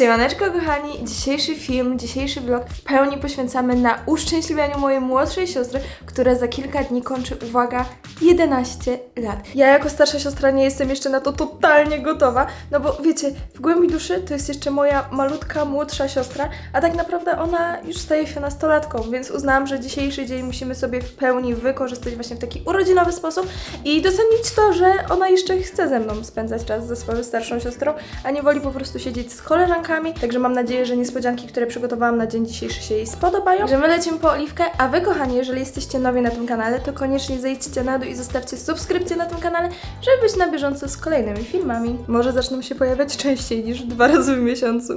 Siemaneczko kochani, dzisiejszy film, dzisiejszy vlog w pełni poświęcamy na uszczęśliwianiu mojej młodszej siostry, która za kilka dni kończy, uwaga, 11 lat. Ja jako starsza siostra nie jestem jeszcze na to totalnie gotowa, no bo wiecie, w głębi duszy to jest jeszcze moja malutka, młodsza siostra, a tak naprawdę ona już staje się nastolatką, więc uznałam, że dzisiejszy dzień musimy sobie w pełni wykorzystać właśnie w taki urodzinowy sposób i docenić to, że ona jeszcze chce ze mną spędzać czas ze swoją starszą siostrą, a nie woli po prostu siedzieć z koleżankami. Także mam nadzieję, że niespodzianki, które przygotowałam na dzień dzisiejszy się jej spodobają. Że my lecimy po oliwkę, a wy kochani, jeżeli jesteście nowi na tym kanale, to koniecznie zejdźcie na dół i zostawcie subskrypcję na tym kanale, żeby być na bieżąco z kolejnymi filmami. Może zaczną się pojawiać częściej niż dwa razy w miesiącu.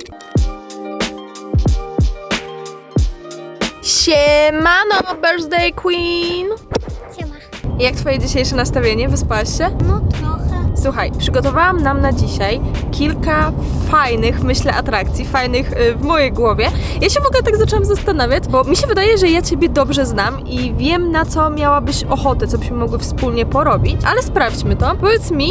Siemano, birthday queen! Siema. Jak twoje dzisiejsze nastawienie? Wyspałaś się? No trochę. Słuchaj, przygotowałam nam na dzisiaj kilka fajnych, myślę, atrakcji, fajnych y, w mojej głowie. Ja się w ogóle tak zaczęłam zastanawiać, bo mi się wydaje, że ja Ciebie dobrze znam i wiem, na co miałabyś ochotę, co byśmy mogły wspólnie porobić, ale sprawdźmy to. Powiedz mi,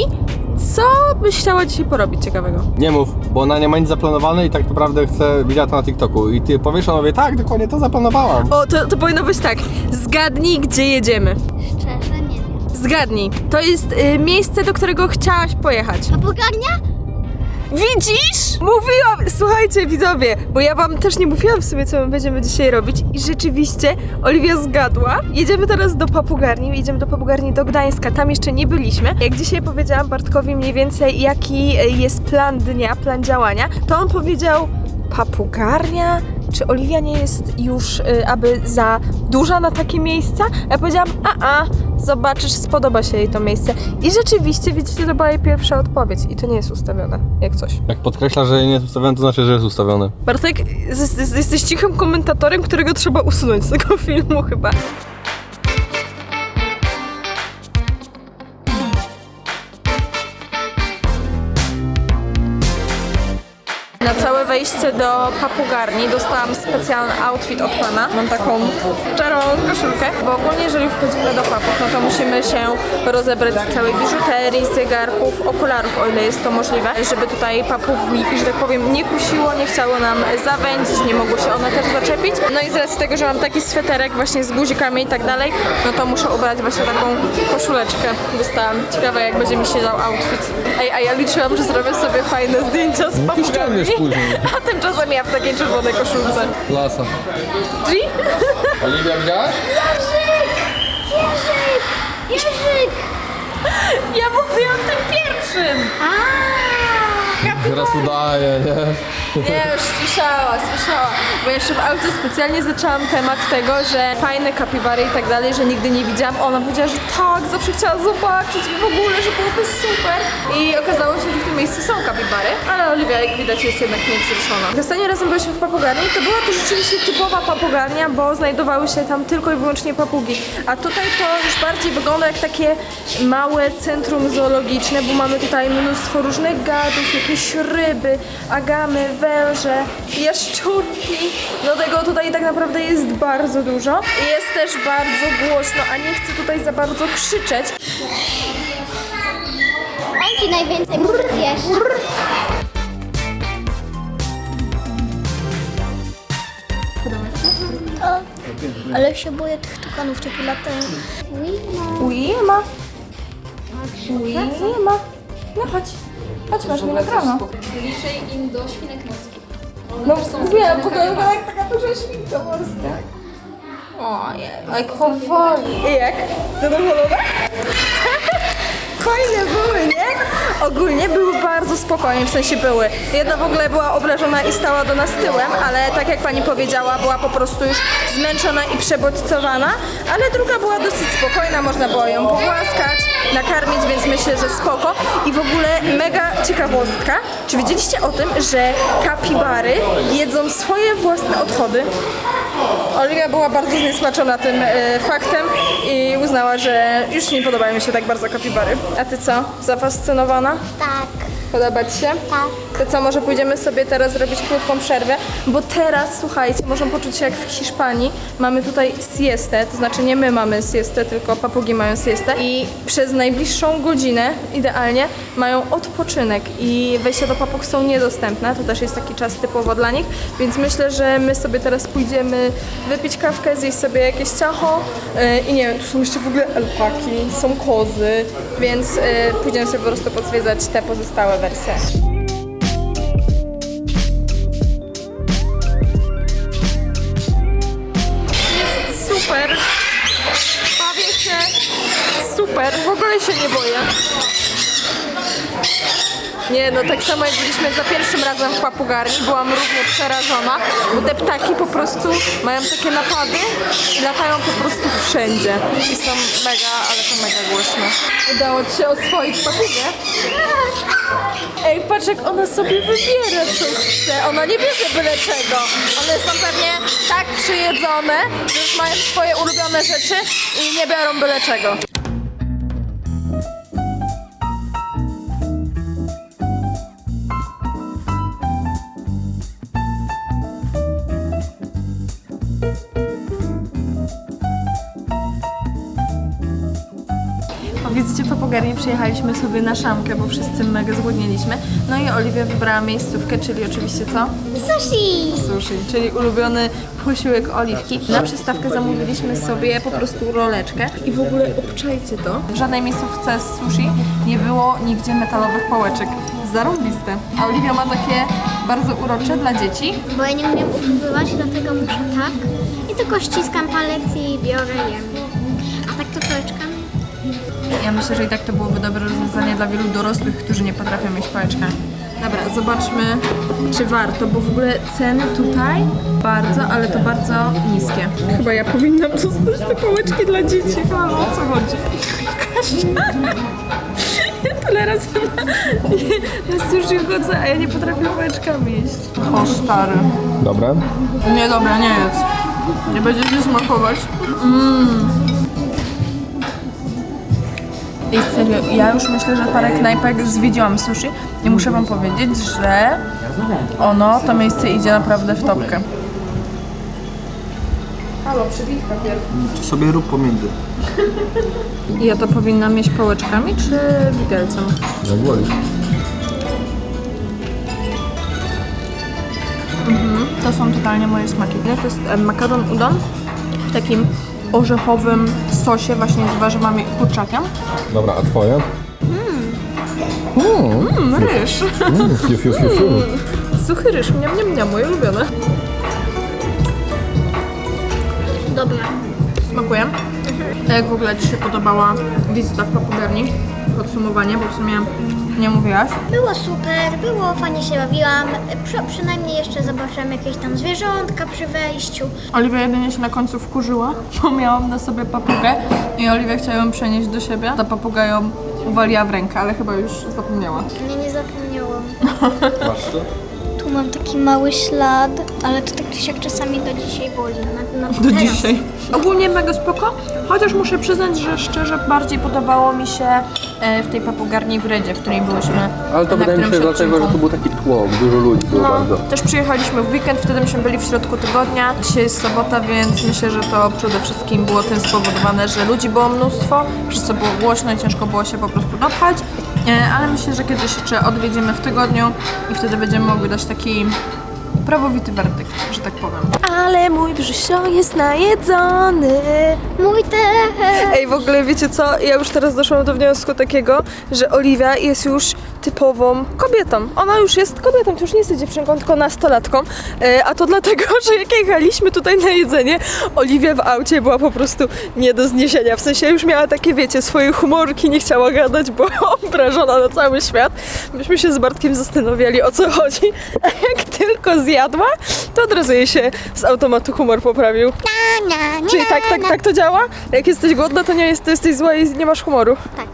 co byś chciała dzisiaj porobić ciekawego? Nie mów, bo ona nie ma nic zaplanowane i tak naprawdę chce, widziała to na TikToku i ty powiesz, ona mówi, tak, dokładnie to zaplanowałam. O, to, to powinno być tak. Zgadnij, gdzie jedziemy. Szczerze nie wiem. Zgadnij. To jest y, miejsce, do którego chciałaś pojechać. A pogarnia? Widzisz? Mówiłam! Słuchajcie, widzowie, bo ja wam też nie mówiłam w sumie, co my będziemy dzisiaj robić i rzeczywiście Oliwia zgadła. Jedziemy teraz do Papugarni, jedziemy do Papugarni do Gdańska, tam jeszcze nie byliśmy. Jak dzisiaj powiedziałam Bartkowi mniej więcej, jaki jest plan dnia, plan działania, to on powiedział Papugarnia? Czy Oliwia nie jest już y, aby za duża na takie miejsca? Ja powiedziałam, a a, zobaczysz, spodoba się jej to miejsce. I rzeczywiście, widzicie, to była jej pierwsza odpowiedź i to nie jest ustawione, jak coś. Jak podkreśla, że nie jest ustawione, to znaczy, że jest ustawione. Bartek, z- z- jesteś cichym komentatorem, którego trzeba usunąć z tego filmu chyba. Na całe wejście do papugarni dostałam specjalny outfit od pana. Mam taką czarną koszulkę, bo ogólnie jeżeli wchodzimy do papug, no to musimy się rozebrać z całej biżuterii, zegarków, okularów, o ile jest to możliwe, żeby tutaj papugi, że tak powiem, nie kusiło, nie chciało nam zawędzić, nie mogło się one też zaczepić. No i z racji tego, że mam taki sweterek właśnie z guzikami i tak dalej, no to muszę ubrać właśnie taką koszuleczkę. Dostałam. Ciekawe jak będzie mi siedział outfit. Ej, a ja liczyłam, że zrobię sobie fajne zdjęcia z papugami. ściągniesz później. A tymczasem ja w takiej czerwonej koszulce. Klasa. Drzwi? Oliwia, widziałaś? Jerzyk! Jerzyk! Ja mówiłam tym pierwszym! Teraz udaje, nie? Nie, już słyszała, słyszała. Bo jeszcze w aucie specjalnie zaczęłam temat tego, że fajne kapibary i tak dalej, że nigdy nie widziałam. Ona powiedziała, że tak, zawsze chciała zobaczyć i w ogóle, że byłoby super. I okazało się, że w tym miejscu są kapibary, ale Oliwia, jak widać, jest jednak niewzruszona. Jak razem byliśmy w papugarni, to była to rzeczywiście typowa papugarnia, bo znajdowały się tam tylko i wyłącznie papugi. A tutaj to już bardziej wygląda jak takie małe centrum zoologiczne, bo mamy tutaj mnóstwo różnych gadów, jakieś ryby, agamy, węże, jaszczurki. No tego tutaj tak naprawdę jest bardzo dużo. Jest też bardzo głośno, a nie chcę tutaj za bardzo krzyczeć. On ci najwięcej wiesz. Ale się boję tych tukanów, takie latają. Ujma. Ujma. No chodź. Chodź, masz nie nagrano. Bliżej im do świnek morskich. No wiem, wygląda jak taka duża świnka morska. Ojej, jak powoli. I jak? Zadowolona? Fajne były, nie? Ogólnie były bardzo spokojnie, w sensie były. Jedna w ogóle była obrażona i stała do nas tyłem, ale tak jak pani powiedziała, była po prostu już zmęczona i przebodźcowana, ale druga była dosyć spokojna, można było ją pogłaskać, nakarmić, więc myślę, że spoko. I w ogóle mega ciekawostka, czy wiedzieliście o tym, że kapibary jedzą swoje własne odchody? Oliwia była bardzo zniesmaczona tym e, faktem i uznała, że już nie podobają mi się tak bardzo kapibary. A ty co? Zafascynowana? Tak. Podoba Ci się? Tak. To co, może pójdziemy sobie teraz zrobić krótką przerwę? Bo teraz, słuchajcie, możemy poczuć się jak w Hiszpanii. Mamy tutaj siestę, to znaczy nie my mamy siestę, tylko papugi mają siestę. I przez najbliższą godzinę, idealnie, mają odpoczynek i wejścia do papug są niedostępne. To też jest taki czas typowo dla nich, więc myślę, że my sobie teraz pójdziemy wypić kawkę, zjeść sobie jakieś ciacho yy, i nie wiem, tu są jeszcze w ogóle alpaki, są kozy, więc yy, pójdziemy sobie po prostu pozwiedzać te pozostałe wersje. Jest super. Bawię się super. W ogóle się nie boję. Nie, no tak samo jak byliśmy za pierwszym razem w papugarni, byłam równie przerażona, bo te ptaki po prostu mają takie napady i latają po prostu wszędzie. I są mega, ale to mega głośno. Udało Ci się oswoić papugę? Ej, patrz jak ona sobie wybiera co chce. Ona nie bierze byle czego. One są pewnie tak przyjedzone, że już mają swoje ulubione rzeczy i nie biorą byle czego. Papugarni przyjechaliśmy sobie na szamkę, bo wszyscy mega zgłodniliśmy. No i Oliwia wybrała miejscówkę, czyli oczywiście co? Sushi! Sushi, czyli ulubiony posiłek Oliwki. Na przystawkę zamówiliśmy sobie po prostu roleczkę i w ogóle obczajcie to. W żadnej miejscówce z sushi nie było nigdzie metalowych pałeczek. Zarąbiste. A Oliwia ma takie bardzo urocze dla dzieci. Bo ja nie umiem uchwytywać, dlatego muszę tak. I tylko ściskam palec i biorę jem. A tak to pałeczkami. Ja myślę, że i tak to byłoby dobre rozwiązanie dla wielu dorosłych, którzy nie potrafią mieć pałeczkami. Dobra, zobaczmy, czy warto, bo w ogóle ceny tutaj bardzo, ale to bardzo niskie. Chyba ja powinnam dostać te pałeczki dla dzieci. O co chodzi? Kasia, ja tyle razy na, na sushi chodzę, a ja nie potrafię pałeczkami jeść. O stary. Dobre? Nie, dobra, nie jedz. Nie będzie ci smakować. I serio, ja już myślę, że parę knajpek zwiedziłam sushi i muszę wam powiedzieć, że ono, to miejsce idzie naprawdę w topkę. Halo, przybitka Czy sobie rób pomiędzy? I ja to powinnam mieć pałeczkami czy widelcem? Jak wolisz. To są totalnie moje smaki. To jest e, makaron udon w takim orzechowym sosie właśnie z warzywami i kurczakiem. Dobra, a twoje? Mmm, ryż. Mm, fiu, fiu, fiu, fiu. Suchy ryż, miam, miam, miam, moje ulubione. Dobra. Smakuje. A jak w ogóle Ci się podobała wizyta w papugarni? Podsumowanie, bo w sumie nie mówiłaś. Było super, było fajnie się bawiłam. Przy, przynajmniej jeszcze zobaczyłam jakieś tam zwierzątka przy wejściu. Oliwia jedynie się na końcu wkurzyła, bo miałam na sobie papugę i Oliwia chciała ją przenieść do siebie. Ta papuga ją uwaliła w rękę, ale chyba już zapomniała. Nie, nie zapomniałam. Masz to? Mam taki mały ślad, ale to tak czy siak czasami do dzisiaj boli. Na, na Do teraz. dzisiaj. Ogólnie mega spoko, chociaż muszę przyznać, że szczerze bardziej podobało mi się e, w tej papugarni w Redzie, w której byliśmy. Ale to na wydaje mi którymś się dlatego, że odcinku. tu był taki tłok, dużo ludzi było No, bardzo. też przyjechaliśmy w weekend, wtedy myśmy byli w środku tygodnia. Dzisiaj jest sobota, więc myślę, że to przede wszystkim było tym spowodowane, że ludzi było mnóstwo, przez co było głośno i ciężko było się po prostu dopchać. E, Ale myślę, że kiedyś jeszcze odwiedzimy w tygodniu i wtedy będziemy mogli dać taki prawowity werdykt, że tak powiem. Ale mój brzusio jest najedzony. Mój też. Ej, w ogóle wiecie co? Ja już teraz doszłam do wniosku takiego, że Oliwia jest już typową kobietą. Ona już jest kobietą, to już nie jest dziewczynką, tylko nastolatką. E, a to dlatego, że jak jechaliśmy tutaj na jedzenie, Oliwia w aucie była po prostu nie do zniesienia. W sensie już miała takie, wiecie, swoje humorki, nie chciała gadać, była obrażona na cały świat. Myśmy się z Bartkiem zastanawiali, o co chodzi. A jak tylko zjadła, to od razu jej się z automatu humor poprawił. Na, na, na, Czyli tak, tak, tak to działa? Jak jesteś głodna, to nie jest, to jesteś zła i nie masz humoru. Tak.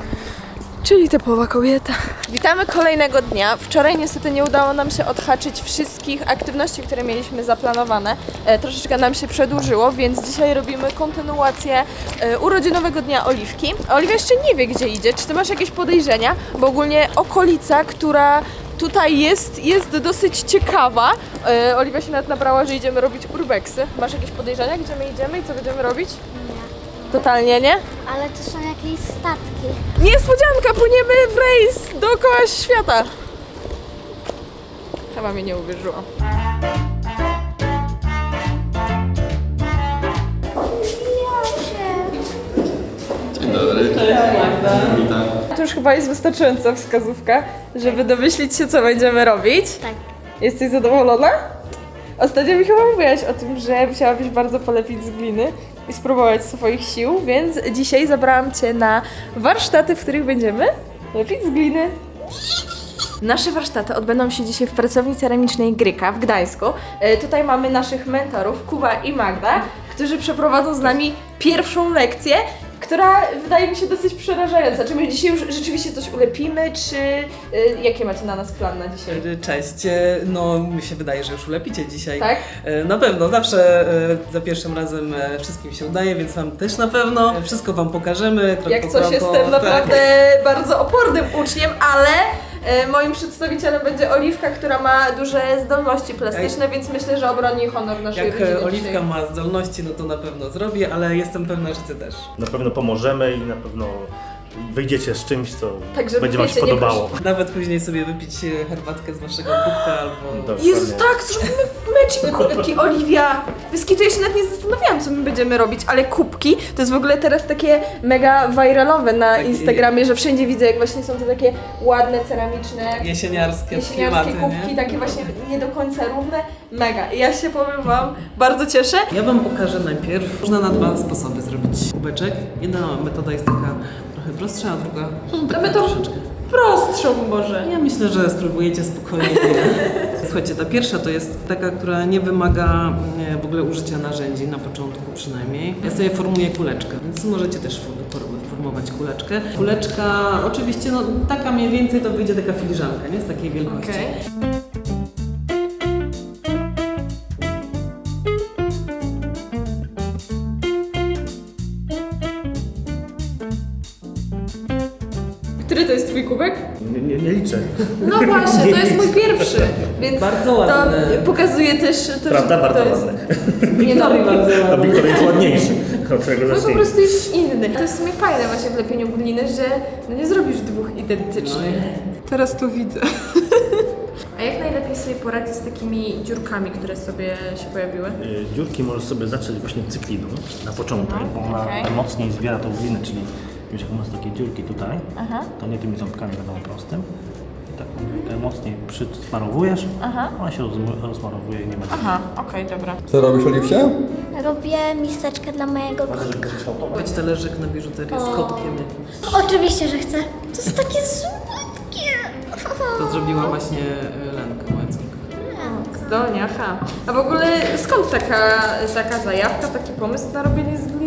Czyli typowa kobieta. Witamy kolejnego dnia. Wczoraj niestety nie udało nam się odhaczyć wszystkich aktywności, które mieliśmy zaplanowane. E, troszeczkę nam się przedłużyło, więc dzisiaj robimy kontynuację e, urodzinowego dnia Oliwki. Oliwia jeszcze nie wie, gdzie idzie. Czy ty masz jakieś podejrzenia? Bo ogólnie okolica, która tutaj jest, jest dosyć ciekawa. E, Oliwia się nawet nabrała, że idziemy robić urbexy. Masz jakieś podejrzenia, gdzie my idziemy i co będziemy robić? Nie. Totalnie nie. Ale to są jakieś statki. Niespodzianka, płyniemy w rejs dookoła świata. Chyba mi nie uwierzyła. Dzień dobry. Witam. To już chyba jest wystarczająca wskazówka, żeby domyślić się, co będziemy robić. Tak. Jesteś zadowolona? Ostatnio mi chyba mówiłaś o tym, że musiałabyś bardzo polepić z gliny i spróbować swoich sił, więc dzisiaj zabrałam Cię na warsztaty, w których będziemy lepić z gliny. Nasze warsztaty odbędą się dzisiaj w pracowni ceramicznej Gryka w Gdańsku. E, tutaj mamy naszych mentorów, Kuba i Magda, którzy przeprowadzą z nami pierwszą lekcję, która wydaje mi się dosyć przerażająca. Czy my dzisiaj już rzeczywiście coś ulepimy, czy e, jakie macie na nas plan na dzisiaj? Cześć, E, no mi się wydaje, że już ulepicie dzisiaj. Tak? E, Na pewno, zawsze za pierwszym razem wszystkim się udaje, więc Wam też na pewno. Wszystko Wam pokażemy, krok Jak po coś kroku. jestem tak. naprawdę bardzo opornym uczniem, ale moim przedstawicielem będzie Oliwka, która ma duże zdolności plastyczne, więc myślę, że obroni honor naszej Jak rodziny e, Oliwka dzisiaj. ma zdolności, no to na pewno zrobię, ale jestem pewna, że Ty też. Na pewno pomożemy i na pewno wyjdziecie z czymś, co Tak, żeby będzie Wam się wiecie, nie podobało. Nawet później sobie wypić e, herbatkę z Waszego kubka albo... Dokładnie. Jezus, tak, zrobimy mecz kubki, Oliwia! Wyskitu, ja się nawet nie zastanawiałam, co my będziemy robić, ale kubki to jest w ogóle teraz takie mega viralowe na Tak, i- Instagramie, że wszędzie widzę, jak właśnie są te takie ładne, ceramiczne Jesieniarskie, jesieniarskie klimaty, kubki, nie? takie właśnie nie do końca równe. Mega. Ja się powiem Wam, bardzo cieszę. Ja Wam pokażę najpierw. Można na dwa sposoby zrobić kubeczek. Jedna metoda jest taka prostsza, a druga To my to prostszą może. Ja myślę, że spróbujecie spokojnie. Słuchajcie, ta pierwsza to jest taka, która nie wymaga e, w ogóle użycia narzędzi, na początku przynajmniej. Ja sobie formuję kuleczkę, więc możecie też for- for- formować kuleczkę. Kuleczka oczywiście, no taka mniej więcej to wyjdzie taka filiżanka, nie? Z takiej wielkości. Okej. To jest mój pierwszy, więc Bardzo ładne. to pokazuje też to, Prawda? że Bardzo to jest... ładne. Nie no, bardzo A. Wiktor jest ładniejszy. Od tego no po zacznijmy. prostu jest inny. To jest w sumie fajne właśnie w lepieniu gliny, że no nie zrobisz dwóch identycznych. Teraz to widzę. A jak najlepiej sobie poradzić z takimi dziurkami, które sobie się pojawiły? Y, Dziurki możesz sobie zacząć właśnie cykliną na początek, bo ona okej. mocniej zbiera tą glinę, czyli wiesz, jak masz takie dziurki tutaj, to nie tymi ząbkami wiadomo prostym. E, mocniej przysmarowujesz, ona się roz- rozmarowuje i nie ma Aha, okej, dobra. Co robisz, Oliwcie? Robię miseczkę dla mojego kotka. Być talerzyk na biżuterię z kotkiem. Oczywiście, że chcę. To jest takie słodkie. To zrobiła właśnie e, Lenka, moja córka. Zdolnie, aha. A w ogóle skąd taka, taka zajawka, taki pomysł na robienie z gliny?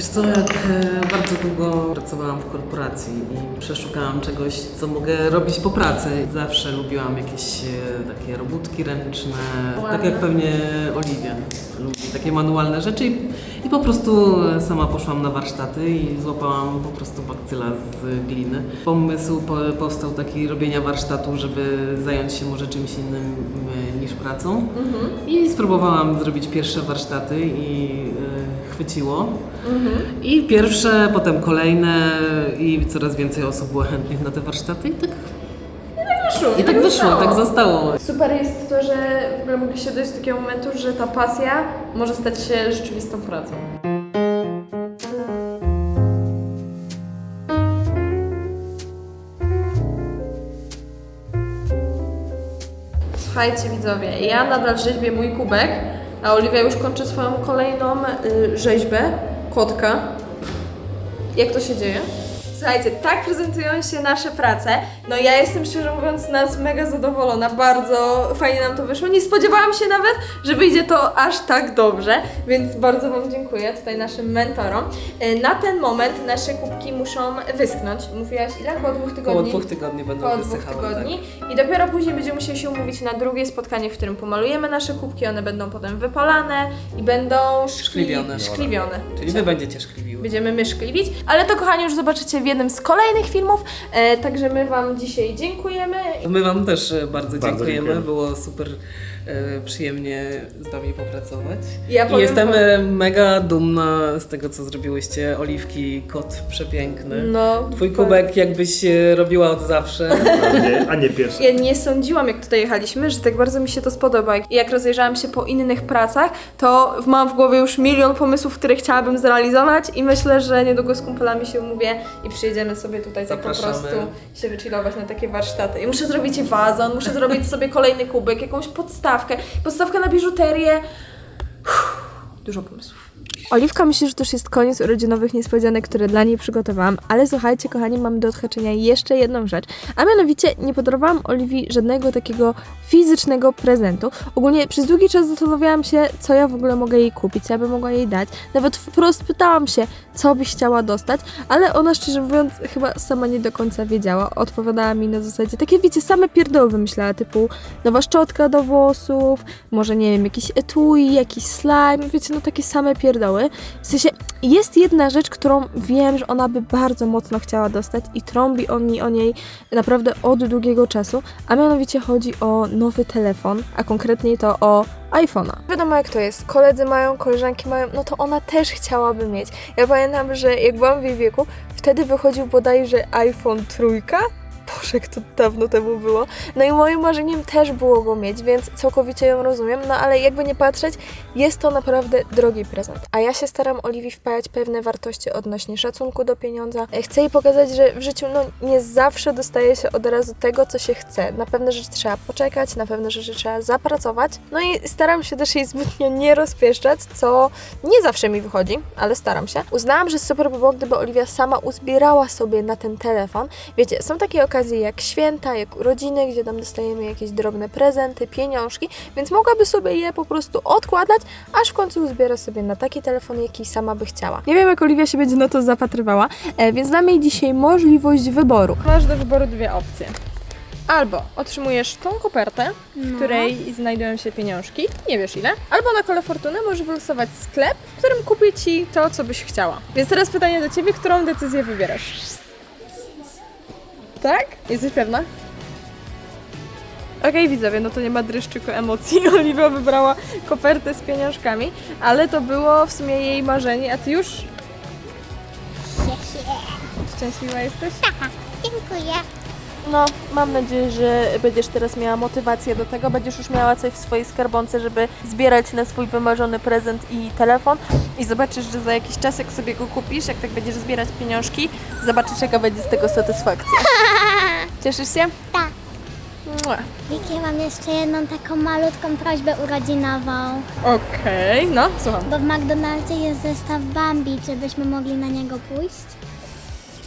Wiesz co, jak e, bardzo długo pracowałam w korporacji i przeszukałam czegoś, co mogę robić po pracy. Zawsze lubiłam jakieś e, takie robótki ręczne, tak jak pewnie Oliwia lubi takie manualne rzeczy. I, i po prostu e, sama poszłam na warsztaty i złapałam po prostu bakcyla z gliny. Pomysł po, powstał taki robienia warsztatu, żeby zająć się może czymś innym niż pracą. I spróbowałam zrobić pierwsze warsztaty i e, I pierwsze, potem kolejne i coraz więcej osób było chętnych na te warsztaty i tak, Wyszło, i tak wyszło, tak zostało. Super jest to, że w ogóle mogliście dojść do takiego momentu, że ta pasja może stać się rzeczywistą pracą. Słuchajcie widzowie, ja nadal rzeźbię mój kubek, a Oliwia już kończy swoją kolejną y, rzeźbę, kotka. Jak to się dzieje? Słuchajcie, tak prezentują się nasze prace. No ja jestem szczerze mówiąc nas mega zadowolona, bardzo fajnie nam to wyszło. Nie spodziewałam się nawet, że wyjdzie to aż tak dobrze, więc bardzo Wam dziękuję tutaj naszym mentorom. E, Na ten moment nasze kubki muszą wyschnąć. Mówiłaś ile? Około dwóch tygodni? Około dwóch tygodni będą Około dwóch wysychały. tygodni. I dopiero później będziemy musieli się umówić na drugie spotkanie, w którym pomalujemy nasze kubki, one będą potem wypalane i będą szkli... Szkliwione. szkliwione. Tak. Czyli wy będziecie szkliwiły. Będziemy my szkliwić, ale to kochani już zobaczycie w jednym z kolejnych filmów, e, także my Wam dzisiaj dziękujemy. My Wam też e, bardzo, Bardzo dziękujemy. dziękujemy. Było super przyjemnie z Wami popracować. Ja I powiem jestem wam- e, mega dumna z tego, co zrobiłyście. Oliwki, kot przepiękny. No, Twój kubek jakbyś e, robiła od zawsze. A nie, a nie pierwszy. Ja nie sądziłam, jak tutaj jechaliśmy, że tak bardzo mi się to spodoba. I jak rozejrzałam się po innych pracach, to mam w głowie już milion pomysłów, które chciałabym zrealizować i myślę, że niedługo z kumplami się umówię i przyjedziemy sobie tutaj tak po prostu się wychillować na takie warsztaty. I muszę zrobić wazon, muszę zrobić sobie kolejny kubek, jakąś podstawkę, na biżuterię. Uff, Dużo pomysłów. Oliwka myśli, że to już jest koniec urodzinowych niespodzianek, które dla niej przygotowałam, ale słuchajcie, kochani, mam do odhaczenia jeszcze jedną rzecz, a mianowicie nie podarowałam Oliwii żadnego takiego fizycznego prezentu. Ogólnie przez długi czas zastanawiałam się, co ja w ogóle mogę jej kupić, co ja bym mogła jej dać. Nawet wprost pytałam się, co byś chciała dostać, ale ona szczerze mówiąc chyba sama nie do końca wiedziała. Odpowiadała mi na zasadzie, takie wiecie, same pierdoły wymyślała, typu nowa szczotka do włosów, może nie wiem, jakiś etui, jakiś slime, wiecie, no takie same pierdoły. W sensie, jest jedna rzecz, którą wiem, że ona by bardzo mocno chciała dostać i trąbi on mi o niej naprawdę od długiego czasu, a mianowicie chodzi o nowy telefon, a konkretniej to o iPhone'a. Wiadomo jak to jest, koledzy mają, koleżanki mają, no to ona też chciałaby mieć. Ja pamiętam, że jak byłam w jej wieku, wtedy wychodził bodajże iPhone trójka, Boże, jak to dawno temu było. No i moim marzeniem też było go mieć, więc całkowicie ją rozumiem, no ale jakby nie patrzeć, jest to naprawdę drogi prezent. A ja się staram Oliwii wpajać pewne wartości odnośnie szacunku do pieniądza. Chcę jej pokazać, że w życiu no, nie zawsze dostaje się od razu tego, co się chce. Na pewne rzeczy trzeba poczekać, na pewne rzeczy trzeba zapracować. No i staram się też jej zbytnio nie rozpieszczać, co nie zawsze mi wychodzi, ale staram się. Uznałam, że super by było, gdyby Oliwia sama uzbierała sobie na ten telefon. Wiecie, są takie okazje jak święta, jak urodziny, gdzie tam dostajemy jakieś drobne prezenty, pieniążki, więc mogłaby sobie je po prostu odkładać, aż w końcu uzbiera sobie na taki telefon, jaki sama by chciała. Nie wiem, jak Oliwia się będzie na to zapatrywała, e, więc dam jej dzisiaj możliwość wyboru. Masz do wyboru dwie opcje. Albo otrzymujesz tą kopertę, w której znajdują się pieniążki, nie wiesz ile, albo na kole fortuny możesz wylosować sklep, w którym kupię Ci to, co byś chciała. Więc teraz pytanie do Ciebie, którą decyzję wybierasz? Tak? Jesteś pewna? Okej, widzowie, no to nie ma dreszczyku emocji. Oliwia wybrała kopertę z pieniążkami, ale to było w sumie jej marzenie, a ty już szczęśliwa jesteś? Dziękuję. No, mam nadzieję, że będziesz teraz miała motywację do tego, będziesz już miała coś w swojej skarbonce, żeby zbierać na swój wymarzony prezent i telefon i zobaczysz, że za jakiś czas, jak sobie go kupisz, jak tak będziesz zbierać pieniążki, zobaczysz, jaka będzie z tego satysfakcja. Cieszysz się? Tak. Mua. Wiki, mam jeszcze jedną taką malutką prośbę urodzinową. Okej, no, słucham. Bo w McDonaldzie jest zestaw Bambi, czy byśmy mogli na niego pójść?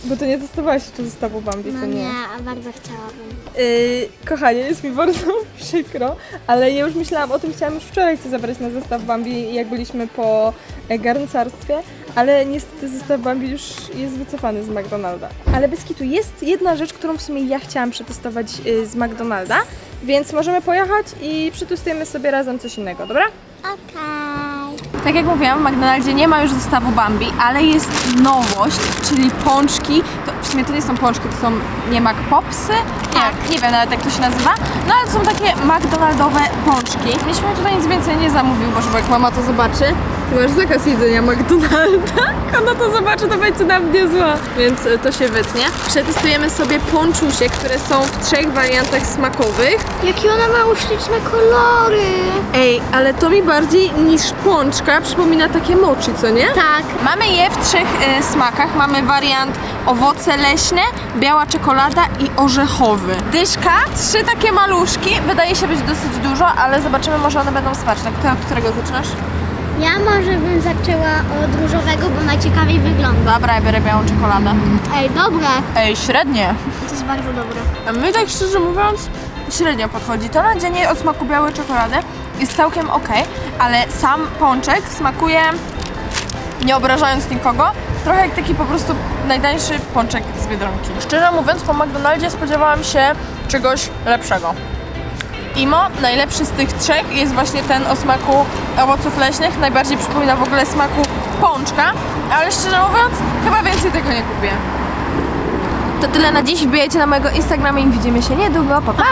Bo to nie testowałaś jeszcze zestawu Bambi, No to nie. nie, a bardzo chciałabym. Yy, kochanie, jest mi bardzo przykro, ale ja już myślałam o tym, chciałam już wczoraj Cię zabrać na zestaw Bambi, jak byliśmy po e, garncarstwie, ale niestety zestaw Bambi już jest wycofany z McDonalda. Ale bez kitu, jest jedna rzecz, którą w sumie ja chciałam przetestować y, z McDonalda, więc możemy pojechać i przetestujemy sobie razem coś innego, dobra? Okej. Tak jak mówiłam, w McDonaldzie nie ma już zestawu Bambi, ale jest nowość, czyli pączki. To, w sumie to nie są pączki, to są nie Mac Popsy? Nie, nie wiem nawet jak to się nazywa. No ale to są takie McDonaldowe pączki. Myśmy tutaj nic więcej nie zamówił, bo jak mama to zobaczy, ty masz zakaz jedzenia McDonalda. Ona to zobaczy, to będzie na mnie zła. Więc y, to się wytnie. Przetestujemy sobie pączusie, które są w trzech wariantach smakowych. Jakie one mają śliczne kolory. Ej, ale to mi bardziej niż pączka przypomina takie mochi, co nie? Tak. Mamy je w trzech y, smakach. Mamy wariant owoce leśne, biała czekolada i orzechowy. Dyszka, trzy takie maluszki. Wydaje się być dosyć dużo, ale zobaczymy, może one będą smaczne. Kto, od którego zaczynasz? Ja może bym zaczęła od różowego, bo najciekawiej wygląda. Dobra, ja biorę białą czekoladę. Ej, dobre. Ej, średnie. To jest bardzo dobre. A my tak szczerze mówiąc średnio podchodzi. To nadzienie o smaku białej czekolady jest całkiem ok, ale sam pączek smakuje, nie obrażając nikogo, trochę jak taki po prostu najtańszy pączek z Biedronki. Szczerze mówiąc, po McDonaldzie spodziewałam się czegoś lepszego. Imo, najlepszy z tych trzech jest właśnie ten o smaku owoców leśnych. Najbardziej przypomina w ogóle smaku pączka, ale szczerze mówiąc, chyba więcej tego nie kupię. To tyle na dziś. Wbijajcie na mojego Instagrama i widzimy się niedługo. Pa, pa!